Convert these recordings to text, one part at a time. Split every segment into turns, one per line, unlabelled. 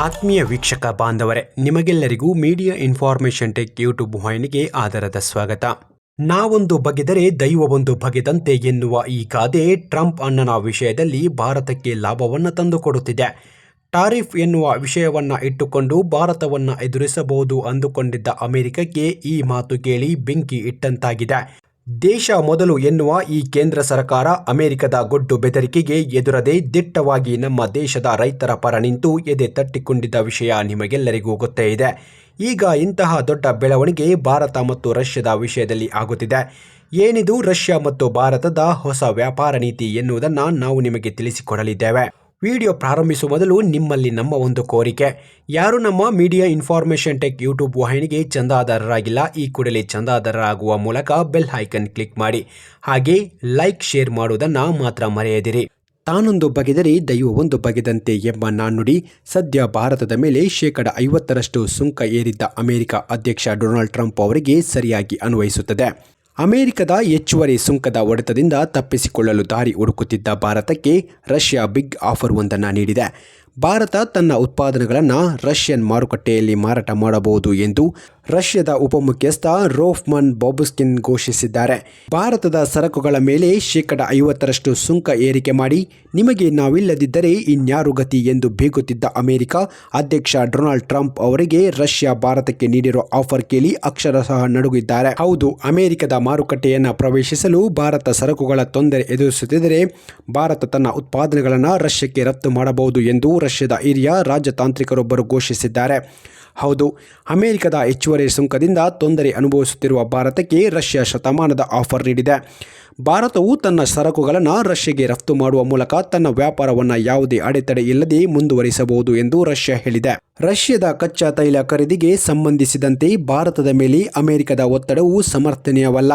ಆತ್ಮೀಯ ವೀಕ್ಷಕ ಬಾಂಧವರೇ, ನಿಮಗೆಲ್ಲರಿಗೂ ಮೀಡಿಯಾ ಇನ್ಫಾರ್ಮೇಷನ್ ಟೆಕ್ ಯೂಟ್ಯೂಬ್ ವಾಹಿನಿಗೆ ಆಧಾರದ ಸ್ವಾಗತ. ನಾವೊಂದು ಬಗೆದರೆ ದೈವವೊಂದು ಬಗೆದಂತೆ ಎನ್ನುವ ಈ ಗಾದೆ ಟ್ರಂಪ್ ಅಣ್ಣನ ವಿಷಯದಲ್ಲಿ ಭಾರತಕ್ಕೆ ಲಾಭವನ್ನು ತಂದುಕೊಡುತ್ತಿದೆ. ಟಾರಿಫ್ ಎನ್ನುವ ವಿಷಯವನ್ನು ಇಟ್ಟುಕೊಂಡು ಭಾರತವನ್ನು ಎದುರಿಸಬಹುದು ಅಂದುಕೊಂಡಿದ್ದ ಅಮೆರಿಕಕ್ಕೆ ಈ ಮಾತು ಕೇಳಿ ಬೆಂಕಿ ಇಟ್ಟಂತಾಗಿದೆ. ದೇಶ ಮೊದಲು ಎನ್ನುವ ಈ ಕೇಂದ್ರ ಸರ್ಕಾರ ಅಮೆರಿಕದ ಗೊಡ್ಡು ಬೆದರಿಕೆಗೆ ಎದುರದೆ ದಿಟ್ಟವಾಗಿ ನಮ್ಮ ದೇಶದ ರೈತರ ಪರ ನಿಂತು ಎದೆ ತಟ್ಟಿಕೊಂಡಿದ್ದ ವಿಷಯ ನಿಮಗೆಲ್ಲರಿಗೂ ಗೊತ್ತೇ ಇದೆ. ಈಗ ಇಂತಹ ದೊಡ್ಡ ಬೆಳವಣಿಗೆ ಭಾರತ ಮತ್ತು ರಷ್ಯಾದ ವಿಷಯದಲ್ಲಿ ಆಗುತ್ತಿದೆ. ಏನಿದು ರಷ್ಯಾ ಮತ್ತು ಭಾರತದ ಹೊಸ ವ್ಯಾಪಾರ ನೀತಿ ಎನ್ನುವುದನ್ನು ನಾವು ನಿಮಗೆ ತಿಳಿಸಿಕೊಡಲಿದ್ದೇವೆ. ವಿಡಿಯೋ ಪ್ರಾರಂಭಿಸುವ ಮೊದಲು ನಿಮ್ಮಲ್ಲಿ ನಮ್ಮ ಒಂದು ಕೋರಿಕೆ. ಯಾರು ನಮ್ಮ ಮೀಡಿಯಾ ಇನ್ಫಾರ್ಮೇಷನ್ ಟೆಕ್ ಯೂಟ್ಯೂಬ್ ವಾಹಿನಿಗೆ ಚಂದಾದಾರರಾಗಿಲ್ಲ, ಈ ಕೂಡಲೇ ಚಂದಾದಾರರಾಗುವ ಮೂಲಕ ಬೆಲ್ ಐಕನ್ ಕ್ಲಿಕ್ ಮಾಡಿ. ಹಾಗೆ ಲೈಕ್, ಶೇರ್ ಮಾಡುವುದನ್ನು ಮಾತ್ರ ಮರೆಯದಿರಿ. ತಾನೊಂದು ಬಗೆದರೆ ದೈವವೊಂದು ಬಗೆದಂತೆ ಎಂಬ ನಾಣ್ಣುಡಿ, ಸದ್ಯ ಭಾರತದ ಮೇಲೆ ಶೇಕಡ ಐವತ್ತರಷ್ಟು ಸುಂಕ ಏರಿದ್ದ ಅಮೆರಿಕ ಅಧ್ಯಕ್ಷ ಡೊನಾಲ್ಡ್ ಟ್ರಂಪ್ ಅವರಿಗೆ ಸರಿಯಾಗಿ ಅನ್ವಯಿಸುತ್ತದೆ. ಅಮೆರಿಕದ ಹೆಚ್ಚುವರಿ ಸುಂಕದ ಒಡೆತದಿಂದ ತಪ್ಪಿಸಿಕೊಳ್ಳಲು ದಾರಿ ಹುಡುಕುತ್ತಿದ್ದ ಭಾರತಕ್ಕೆ ರಷ್ಯಾ ಬಿಗ್ ಆಫರ್ ಒಂದನ್ನು ನೀಡಿದೆ. ಭಾರತ ತನ್ನ ಉತ್ಪಾದನೆಗಳನ್ನು ರಷ್ಯನ್ ಮಾರುಕಟ್ಟೆಯಲ್ಲಿ ಮಾರಾಟ ಮಾಡಬಹುದು ಎಂದು ರಷ್ಯಾದ ಉಪಮುಖ್ಯಸ್ಥ ರೋಫ್ಮನ್ ಬಾಬುಸ್ಕಿನ್ ಘೋಷಿಸಿದ್ದಾರೆ. ಭಾರತದ ಸರಕುಗಳ ಮೇಲೆ ಶೇಕಡ ಐವತ್ತರಷ್ಟು ಸುಂಕ ಏರಿಕೆ ಮಾಡಿ, ನಿಮಗೆ ನಾವಿಲ್ಲದಿದ್ದರೆ ಇನ್ಯಾರು ಗತಿ ಎಂದು ಬೀಗುತ್ತಿದ್ದ ಅಮೆರಿಕ ಅಧ್ಯಕ್ಷ ಡೊನಾಲ್ಡ್ ಟ್ರಂಪ್ ಅವರಿಗೆ ರಷ್ಯಾ ಭಾರತಕ್ಕೆ ನೀಡಿರುವ ಆಫರ್ ಕೇಳಿ ಅಕ್ಷರಶಃ ನಡುಗಿದ್ದಾರೆ. ಹೌದು, ಅಮೆರಿಕದ ಮಾರುಕಟ್ಟೆಯನ್ನು ಪ್ರವೇಶಿಸಲು ಭಾರತ ಸರಕುಗಳ ತೊಂದರೆ ಎದುರಿಸುತ್ತಿದ್ದರೆ ಭಾರತ ತನ್ನ ಉತ್ಪಾದನೆಗಳನ್ನು ರಷ್ಯಾಕ್ಕೆ ರಫ್ತು ಮಾಡಬಹುದು ಎಂದು ರಷ್ಯಾದ ಹಿರಿಯ ರಾಜತಾಂತ್ರಿಕರೊಬ್ಬರು ಘೋಷಿಸಿದ್ದಾರೆ. ಹೌದು, ಅಮೆರಿಕದ ಹೆಚ್ಚುವರಿ ಸುಂಕದಿಂದ ತೊಂದರೆ ಅನುಭವಿಸುತ್ತಿರುವ ಭಾರತಕ್ಕೆ ರಷ್ಯಾ ಶತಮಾನದ ಆಫರ್ ನೀಡಿದೆ. ಭಾರತವು ತನ್ನ ಸರಕುಗಳನ್ನು ರಷ್ಯಾಗೆ ರಫ್ತು ಮಾಡುವ ಮೂಲಕ ತನ್ನ ವ್ಯಾಪಾರವನ್ನು ಯಾವುದೇ ಅಡೆತಡೆ ಇಲ್ಲದೆ ಮುಂದುವರಿಸಬಹುದು ಎಂದು ರಷ್ಯಾ ಹೇಳಿದೆ. ರಷ್ಯಾದ ಕಚ್ಚಾ ತೈಲ ಖರೀದಿಗೆ ಸಂಬಂಧಿಸಿದಂತೆ ಭಾರತದ ಮೇಲೆ ಅಮೆರಿಕದ ಒತ್ತಡವು ಸಮರ್ಥನೀಯವಲ್ಲ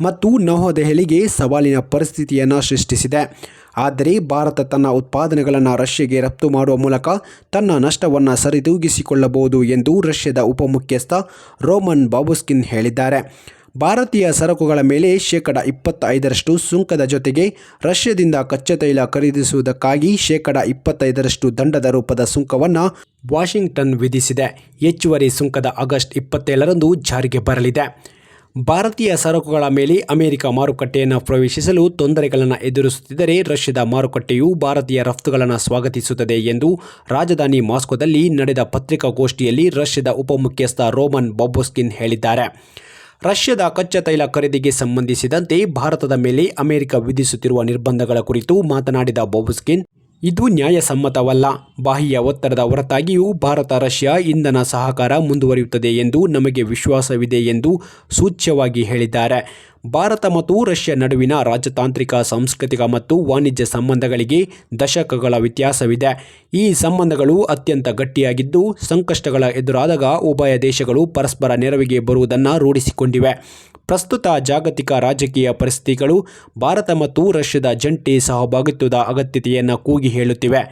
ಮತ್ತು ನವದೆಹಲಿಗೆ ಸವಾಲಿನ ಪರಿಸ್ಥಿತಿಯನ್ನು ಸೃಷ್ಟಿಸಿದೆ. ಆದರೆ ಭಾರತ ತನ್ನ ಉತ್ಪಾದನೆಗಳನ್ನು ರಷ್ಯಾಗೆ ರಫ್ತು ಮಾಡುವ ಮೂಲಕ ತನ್ನ ನಷ್ಟವನ್ನು ಸರಿದೂಗಿಸಿಕೊಳ್ಳಬಹುದು ಎಂದು ರಷ್ಯಾದ ಉಪಮುಖ್ಯಸ್ಥ ರೋಮನ್ ಬಾಬುಸ್ಕಿನ್ ಹೇಳಿದ್ದಾರೆ. ಭಾರತೀಯ ಸರಕುಗಳ ಮೇಲೆ ಶೇಕಡ ಇಪ್ಪತ್ತೈದರಷ್ಟು ಸುಂಕದ ಜೊತೆಗೆ ರಷ್ಯಾದಿಂದ ಕಚ್ಚಾ ತೈಲ ಖರೀದಿಸುವುದಕ್ಕಾಗಿ ಶೇಕಡ ಇಪ್ಪತ್ತೈದರಷ್ಟು ದಂಡದ ರೂಪದ ಸುಂಕವನ್ನು ವಾಷಿಂಗ್ಟನ್ ವಿಧಿಸಿದೆ. ಹೆಚ್ಚುವರಿ ಸುಂಕದ ಆಗಸ್ಟ್ ಇಪ್ಪತ್ತೇಳರಂದು ಜಾರಿಗೆ ಬರಲಿದೆ. ಭಾರತೀಯ ಸರಕುಗಳ ಮೇಲೆ ಅಮೆರಿಕ ಮಾರುಕಟ್ಟೆಯನ್ನು ಪ್ರವೇಶಿಸಲು ತೊಂದರೆಗಳನ್ನು ಎದುರಿಸುತ್ತಿದ್ದರೆ ರಷ್ಯಾದ ಮಾರುಕಟ್ಟೆಯು ಭಾರತೀಯ ರಫ್ತುಗಳನ್ನು ಸ್ವಾಗತಿಸುತ್ತದೆ ಎಂದು ರಾಜಧಾನಿ ಮಾಸ್ಕೋದಲ್ಲಿ ನಡೆದ ಪತ್ರಿಕಾಗೋಷ್ಠಿಯಲ್ಲಿ ರಷ್ಯಾದ ಉಪಮುಖ್ಯಸ್ಥ ರೋಮನ್ ಬಾಬೋಸ್ಕಿನ್ ಹೇಳಿದ್ದಾರೆ. ರಷ್ಯಾದ ಕಚ್ಚಾ ತೈಲ ಖರೀದಿಗೆ ಸಂಬಂಧಿಸಿದಂತೆ ಭಾರತದ ಮೇಲೆ ಅಮೆರಿಕ ವಿಧಿಸುತ್ತಿರುವ ನಿರ್ಬಂಧಗಳ ಕುರಿತು ಮಾತನಾಡಿದ ಬಾಬುಸ್ಕಿನ್, ಇದು ನ್ಯಾಯಸಮ್ಮತವಲ್ಲ. ಬಾಹ್ಯ ಒತ್ತಡದ ಹೊರತಾಗಿಯೂ ಭಾರತ ರಷ್ಯಾ ಇಂಧನ ಸಹಕಾರ ಮುಂದುವರಿಯುತ್ತದೆ ಎಂದು ನಮಗೆ ವಿಶ್ವಾಸವಿದೆ ಎಂದು ಸೂಚ್ಯವಾಗಿ ಹೇಳಿದ್ದಾರೆ. ಭಾರತ ಮತ್ತು ರಷ್ಯಾ ನಡುವಿನ ರಾಜತಾಂತ್ರಿಕ, ಸಾಂಸ್ಕೃತಿಕ ಮತ್ತು ವಾಣಿಜ್ಯ ಸಂಬಂಧಗಳಿಗೆ ದಶಕಗಳ ವ್ಯತ್ಯಾಸವಿದೆ. ಈ ಸಂಬಂಧಗಳು ಅತ್ಯಂತ ಗಟ್ಟಿಯಾಗಿದ್ದು, ಸಂಕಷ್ಟಗಳ ಎದುರಾದಾಗ ಉಭಯ ದೇಶಗಳು ಪರಸ್ಪರ ನೆರವಿಗೆ ಬರುವುದನ್ನು ರೂಢಿಸಿಕೊಂಡಿವೆ. ಪ್ರಸ್ತುತ ಜಾಗತಿಕ ರಾಜಕೀಯ ಪರಿಸ್ಥಿತಿಗಳು ಭಾರತ ಮತ್ತು ರಷ್ಯಾದ ಜಂಟಿ ಸಹಭಾಗಿತ್ವದ ಅಗತ್ಯತೆಯನ್ನು ಕೂಗಿ ಹೇಳುತ್ತಿವೆ.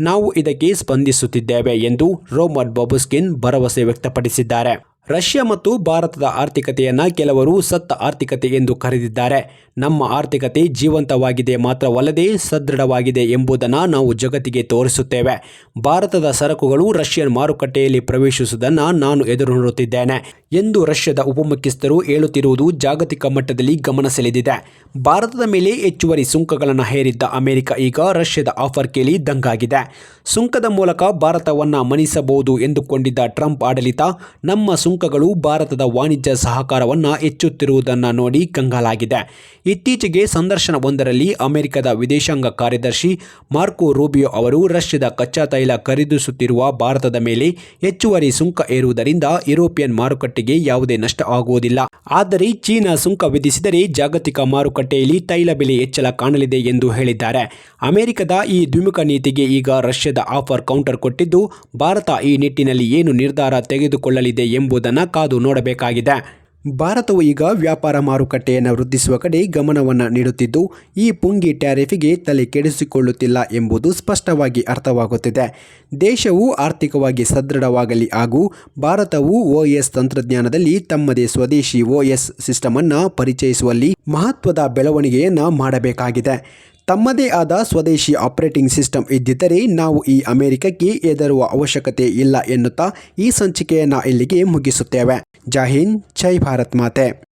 ನಾವು ಇದಕ್ಕೆ ಸ್ಪಂದಿಸುತ್ತಿದ್ದೇವೆ ಎಂದು ರೋಮನ್ ಬಾಬುಸ್ಕಿನ್ ಭರವಸೆ ವ್ಯಕ್ತಪಡಿಸಿದ್ದಾರೆ. ರಷ್ಯಾ ಮತ್ತು ಭಾರತದ ಆರ್ಥಿಕತೆಯನ್ನು ಕೆಲವರು ಸತ್ತ ಆರ್ಥಿಕತೆ ಎಂದು ಕರೆದಿದ್ದಾರೆ. ನಮ್ಮ ಆರ್ಥಿಕತೆ ಜೀವಂತವಾಗಿದೆ ಮಾತ್ರವಲ್ಲದೆ ಸದೃಢವಾಗಿದೆ ಎಂಬುದನ್ನು ನಾವು ಜಗತ್ತಿಗೆ ತೋರಿಸುತ್ತೇವೆ. ಭಾರತದ ಸರಕುಗಳು ರಷ್ಯನ್ ಮಾರುಕಟ್ಟೆಯಲ್ಲಿ ಪ್ರವೇಶಿಸುವುದನ್ನು ನಾನು ಎದುರು ನೋಡುತ್ತಿದ್ದೇನೆ ಎಂದು ರಷ್ಯಾದ ಉಪಮುಖ್ಯಸ್ಥರು ಹೇಳುತ್ತಿರುವುದು ಜಾಗತಿಕ ಮಟ್ಟದಲ್ಲಿ ಗಮನ ಸೆಳೆದಿದೆ. ಭಾರತದ ಮೇಲೆ ಹೆಚ್ಚುವರಿ ಸುಂಕಗಳನ್ನು ಹೇರಿದ್ದ ಅಮೆರಿಕ ಈಗ ರಷ್ಯಾದ ಆಫರ್ ಕೇಳಿ ದಂಗಾಗಿದೆ. ಸುಂಕದ ಮೂಲಕ ಭಾರತವನ್ನು ಮಣಿಸಬಹುದು ಎಂದುಕೊಂಡಿದ್ದ ಟ್ರಂಪ್ ಆಡಳಿತ ನಮ್ಮ ಸುಂಕಗಳು ಭಾರತದ ವಾಣಿಜ್ಯ ಸಹಕಾರವನ್ನು ಹೆಚ್ಚುತ್ತಿರುವುದನ್ನು ನೋಡಿ ಕಂಗಾಲಾಗಿದೆ. ಇತ್ತೀಚೆಗೆ ಸಂದರ್ಶನವೊಂದರಲ್ಲಿ ಅಮೆರಿಕದ ವಿದೇಶಾಂಗ ಕಾರ್ಯದರ್ಶಿ ಮಾರ್ಕೋ ರೂಬಿಯೋ ಅವರು ರಷ್ಯಾದ ಕಚ್ಚಾ ತೈಲ ಖರೀದಿಸುತ್ತಿರುವ ಭಾರತದ ಮೇಲೆ ಹೆಚ್ಚುವರಿ ಸುಂಕ ಏರುವುದರಿಂದ ಯುರೋಪಿಯನ್ ಮಾರುಕಟ್ಟೆಗೆ ಯಾವುದೇ ನಷ್ಟ ಆಗುವುದಿಲ್ಲ. ಆದರೆ ಚೀನಾ ಸುಂಕ ವಿಧಿಸಿದರೆ ಜಾಗತಿಕ ಮಾರುಕಟ್ಟೆಯಲ್ಲಿ ತೈಲ ಬೆಲೆ ಹೆಚ್ಚಳ ಕಾಣಲಿದೆ ಎಂದು ಹೇಳಿದ್ದಾರೆ. ಅಮೆರಿಕದ ಈ ದ್ವಿಮುಖ ನೀತಿಗೆ ಈಗ ರಷ್ಯಾದ ಆಫರ್ ಕೌಂಟರ್ ಕೊಟ್ಟಿದ್ದು, ಭಾರತ ಈ ನಿಟ್ಟಿನಲ್ಲಿ ಏನು ನಿರ್ಧಾರ ತೆಗೆದುಕೊಳ್ಳಲಿದೆ ಎಂಬುದನ್ನು ಕಾದು ನೋಡಬೇಕಾಗಿದೆ. ಭಾರತವು ಈಗ ವ್ಯಾಪಾರ ಮಾರುಕಟ್ಟೆಯನ್ನು ವೃದ್ಧಿಸುವ ಕಡೆ ಗಮನವನ್ನು ನೀಡುತ್ತಿದ್ದು, ಈ ಪುಂಗಿ ಟ್ಯಾರಿಫಿಗೆ ತಲೆ ಕೆಡಿಸಿಕೊಳ್ಳುತ್ತಿಲ್ಲ ಎಂಬುದು ಸ್ಪಷ್ಟವಾಗಿ ಅರ್ಥವಾಗುತ್ತಿದೆ. ದೇಶವು ಆರ್ಥಿಕವಾಗಿ ಸದೃಢವಾಗಲಿ ಹಾಗೂ ಭಾರತವು ಓಎಸ್ ತಂತ್ರಜ್ಞಾನದಲ್ಲಿ ತಮ್ಮದೇ ಸ್ವದೇಶಿ ಓಎಸ್ ಸಿಸ್ಟಮನ್ನು ಪರಿಚಯಿಸುವಲ್ಲಿ ಮಹತ್ವದ ಬೆಳವಣಿಗೆಯನ್ನು ಮಾಡಬೇಕಾಗಿದೆ. ತಮ್ಮದೇ ಆದ ಸ್ವದೇಶಿ ಆಪರೇಟಿಂಗ್ ಸಿಸ್ಟಮ್ ಇದ್ದಿದ್ದರೆ ನಾವು ಈ ಅಮೆರಿಕಕ್ಕೆ ಎದರುವ ಅವಶ್ಯಕತೆ ಇಲ್ಲ ಎನ್ನುತ್ತಾ ಈ ಸಂಚಿಕೆಯನ್ನು ಇಲ್ಲಿಗೆ ಮುಗಿಸುತ್ತೇವೆ. ಜಾಹಿನ್ ಜೈ ಭಾರತ್ ಮಾತೆ.